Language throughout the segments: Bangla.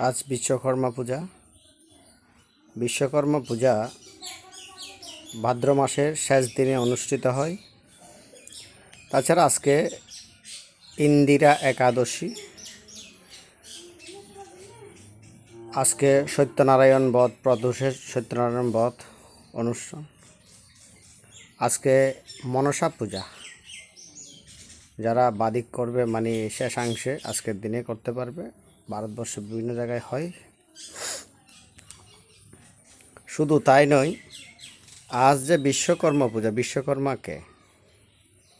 আজ বিশ্বকর্মা পূজা। বিশ্বকর্মা পূজা ভাদ্র মাসের শেষ দিনে অনুষ্ঠিত হয়। তাছাড়া আজকে ইন্দিরা একাদশী। আজকে সত্যনারায়ণ বধ, প্রদোষের সত্যনারায়ণ বধ অনুষ্ঠান। আজকে মনসা পূজা। যারা বাদিক করবে মানে শেষাংশে আজকের দিনে করতে পারবে। ভারতবর্ষে বিভিন্ন জায়গায় হয়। শুধু তাই নয়, আজ যে বিশ্বকর্মা পূজা, বিশ্বকর্মাকে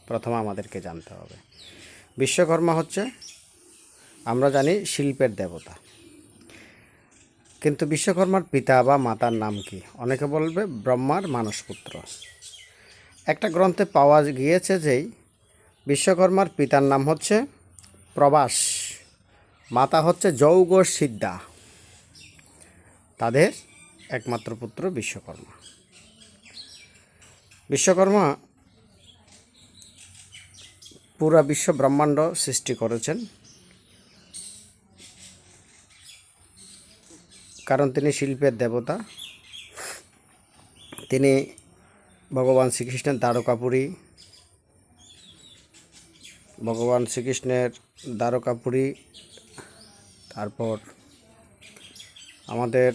প্রথম আমাদেরকে জানতে হবে। বিশ্বকর্মা হচ্ছে, আমরা জানি, শিল্পের দেবতা। কিন্তু বিশ্বকর্মার পিতা বা মাতার নাম কি? অনেকে বলবে, ব্রহ্মার মানসপুত্র। একটা গ্রন্থে পাওয়া গিয়েছে যেই, বিশ্বকর্মার পিতার নাম হচ্ছে প্রবাস মাতা হচ্ছে যৌগ সিদ্ধা তাদের একমাত্র পুত্র বিশ্বকর্মা। বিশ্বকর্মা পুরা বিশ্ব ব্রহ্মাণ্ড সৃষ্টি করেছেন। কারণ তিনি শিল্পের দেবতা। তিনি ভগবান শ্রীকৃষ্ণের দ্বারকাপুরী। ভগবান শ্রীকৃষ্ণের দ্বারকাপুরী তারপর আমাদের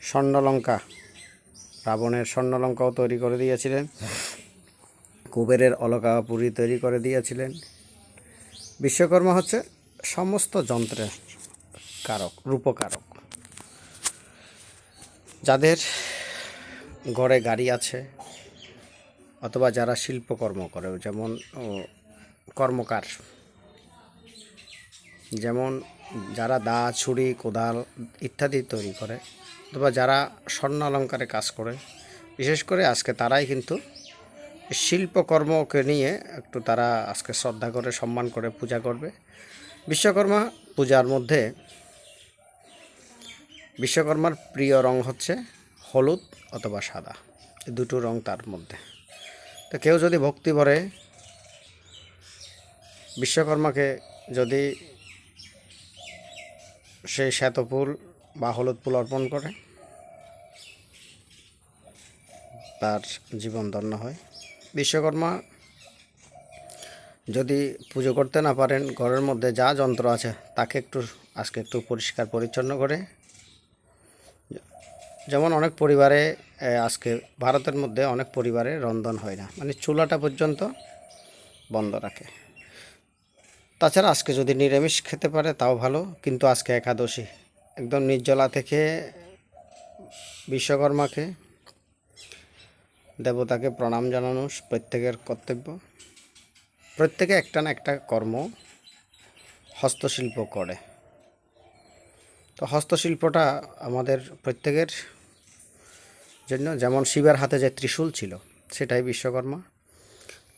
স্বর্ণলঙ্কা, রাবণের স্বর্ণলঙ্কাও তৈরি করে দিয়েছিলেন। কুবেরের অলকাপুরী তৈরি করে দিয়েছিলেন। বিশ্বকর্মা হচ্ছে সমস্ত যন্ত্রের কারক, রূপকারক। যাদের ঘরে গাড়ি আছে অথবা যারা শিল্পকর্ম করে, যেমন কর্মকার। যেমন যারা দা, ছুরি, কোদাল ইত্যাদি তৈরি করে অথবা যারা স্বর্ণ অলঙ্কারে কাজ করে, বিশেষ করে আজকে তারাই কিন্তু শিল্পকর্মকে নিয়ে একটু তারা আজকে শ্রদ্ধা করে, সম্মান করে পূজা করবে। বিশ্বকর্মা পূজার মধ্যে বিশ্বকর্মার প্রিয় রং হচ্ছে হলুদ অথবা সাদা, এই দুটো রং তার মধ্যে। তো কেউ যদি ভক্তি ভরে বিশ্বকর্মাকে যদি সেই শ্বেত ফুল বা হলুদ ফুল অর্পণ করে। তার জীবন ধন্য হয়। বিশ্বকর্মা, যদি পুজো করতে না পারেন, ঘরের মধ্যে যা যন্ত্র আছে, তাকে একটু, আজকে একটু পরিষ্কার পরিচ্ছন্ন করে। যেমন অনেক পরিবারে আজকে ভারতের মধ্যে অনেক পরিবারে রন্ধন হয় না। মানে চুলাটা পর্যন্ত বন্ধ রাখে। তাছাড়া আজকে যদি নিরামিষ খেতে পারে, তাও ভালো। কিন্তু আজকে একাদশী। একদম নির্জলা থেকে বিশ্বকর্মাকে, দেবতাকে প্রণাম জানানো প্রত্যেকের কর্তব্য। প্রত্যেকে একটা না একটা কর্ম হস্তশিল্প করে। তো হস্তশিল্পটা আমাদের প্রত্যেকের জন্য, যেমন শিবের হাতে যে ত্রিশূল ছিল, সেটাই বিশ্বকর্মা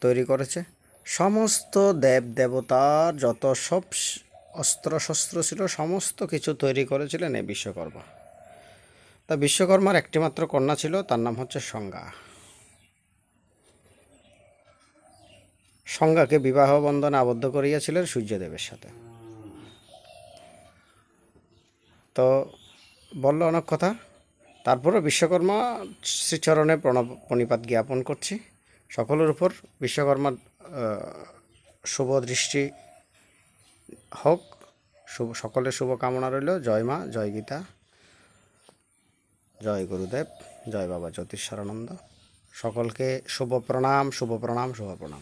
তৈরি করেছে। সমস্ত দেব দেবতার যত সব স- অস্ত্র শস্ত্র ছিল, সমস্ত কিছু তৈরি করেছিলেন এই বিশ্বকর্মা। তা বিশ্বকর্মার একটিমাত্র কন্যা ছিল, তার নাম হচ্ছে সংজ্ঞা। সংজ্ঞাকে বিবাহ বন্ধনে আবদ্ধ করিয়াছিলেন সূর্যদেবের সাথে। তো বলল অনেক কথা। তারপরে বিশ্বকর্মা শ্রীচরণে প্রণব, প্রণিপাত জ্ঞাপন করছি। সকলের উপর বিশ্বকর্মার শুভ দৃষ্টি হোক, শুভ, সকলের শুভকামনা রইল। জয় মা, জয় গীতা, জয় গুরুদেব, জয় বাবা জ্যোতিষারানন্দ সকলকে শুভ প্রণাম শুভ প্রণাম শুভ প্রণাম।